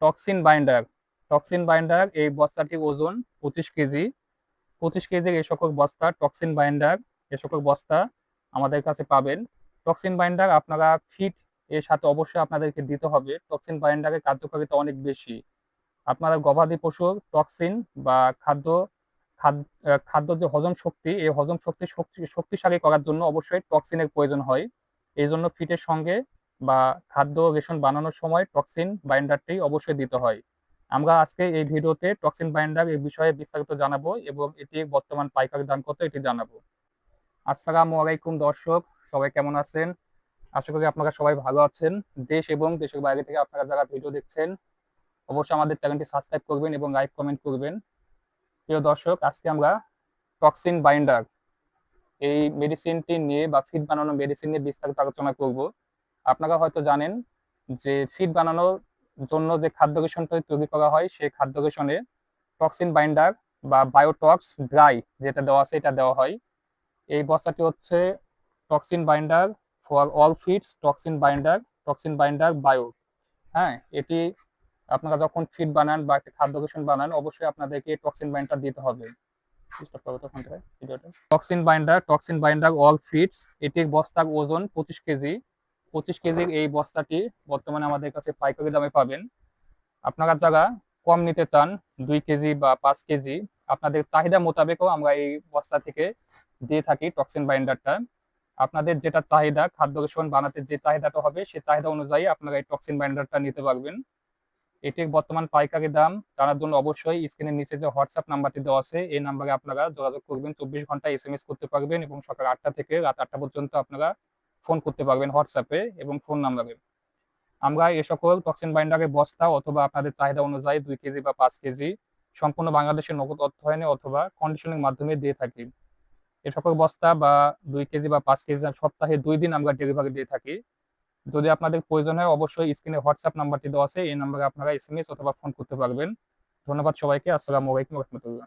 Toxin binder. Toxin binder এই বস্তাটির ওজন পঁচিশ কেজি। পঁচিশ কেজির এই সকল বস্তা, টক্সিন বাইন্ডার এ সকল বস্তা আমাদের কাছে পাবেন। টক্সিন বাইন্ডার আপনারা ফিট, এর সাথে অবশ্যই আপনাদেরকে দিতে হবে। টক্সিন বাইন্ডারের কার্যকারিতা অনেক বেশি। আপনারা গবাদি পশুর টক্সিন বা খাদ্য খাদ্য যে হজম শক্তি, এই হজম শক্তি- শক্তিশালী করার জন্য অবশ্যই টক্সিনের প্রয়োজন হয়। এই জন্য ফিটের সঙ্গে বা খাদ্য রেশন বানানোর সময় টক্সিন বাইন্ডারটি অবশ্যই দিতে হয়। আমরা আজকে এই ভিডিওতে টক্সিন বাইন্ডার এই বিষয়ে বিস্তারিত জানাব এবং এটি বর্তমান পাইকারি দান কত এটি জানাব। আসসালামু আলাইকুম দর্শক, সবাই কেমন আছেন? আশা করি আপনারা সবাই ভালো আছেন। দেশ এবং দেশের বাইরে থেকে আপনারা যারা ভিডিও দেখছেন, অবশ্যই আমাদের চ্যানেলটি সাবস্ক্রাইব করবেন এবং লাইক কমেন্ট করবেন। প্রিয় দর্শক, আজকে আমরা টক্সিন বাইন্ডার এই মেডিসিনটি নিয়ে বা ফিড বানানো মেডিসিন নিয়ে বিস্তারিত আলোচনা করব। আপনারা হয়তো জানেন যে ফিড বানানোর জন্য যে খাদ্য রেশনটা তৈরি করা হয়, সেই খাদ্য রেশনে টক্সিন বাইন্ডার বা বায়োটক্স ড্রাই যেটা দেওয়া আছে, এটা দেওয়া হয়। এই বস্তাটি হচ্ছে toxin binder for all feeds toxin binder toxin binder bio হ্যাঁ এটি আপনারা যখন ফিড বানান বা একটা খাদ্য রেশন বানান, অবশ্যই আপনাদেরকে টক্সিন বাইন্ডার দিতে হবে। Toxin binder toxin binder all feeds এটির বস্তার ওজন পঁচিশ কেজি। পঁচিশ কেজির এই বস্তাটি বর্তমানে আমাদের কাছে পাইকারি দামে পাবেন। আপনারা যারা কম নিতে চান, দুই কেজি বা পাঁচ কেজি, আপনাদের চাহিদা মোতাবেকও আমরা এই বস্তা থেকে দিয়ে থাকি টক্সিন বাইন্ডারটা। আপনাদের যেটা চাহিদা, খাদ্য রেশন বানাতে যে চাহিদাটা হবে সেই চাহিদা অনুযায়ী আপনারা এই টক্সিন বাইন্ডারটা নিতে পারবেন। এটির বর্তমান পাইকারি দাম জানার জন্য অবশ্যই স্ক্রিনের নিচে যে হোয়াটসঅ্যাপ নাম্বারটি দেওয়া আছে, এই নাম্বারে আপনারা যোগাযোগ করবেন। চব্বিশ ঘণ্টা এস করতে পারবেন এবং সকাল আটটা থেকে রাত আটটা পর্যন্ত আপনারা ফোন করতে পারবেন হোয়াটসঅ্যাপে এবং ফোন নাম্বারে আমরা এ সকল টক্সিন বাইন্ডারের বস্তা অথবা আপনাদের চাহিদা অনুযায়ী দুই কেজি বা পাঁচ কেজি সম্পূর্ণ বাংলাদেশের নগদ অর্থায়নে অথবা কন্ডিশনের মাধ্যমে দিয়ে থাকি। এ সকল বস্তা বা দুই কেজি বা পাঁচ কেজি সপ্তাহে দুই দিন আমরা ডেলিভারি দিয়ে থাকি। যদি আপনাদের প্রয়োজন হয় অবশ্যই স্ক্রিনে হোয়াটসঅ্যাপ নাম্বারটি দেওয়া আছে। এই নাম্বারে আপনারা এস এস অথবা ফোন করতে পারবেন। ধন্যবাদ সবাইকে। আসসালামু আলাইকুম রহমতুল্লাহ।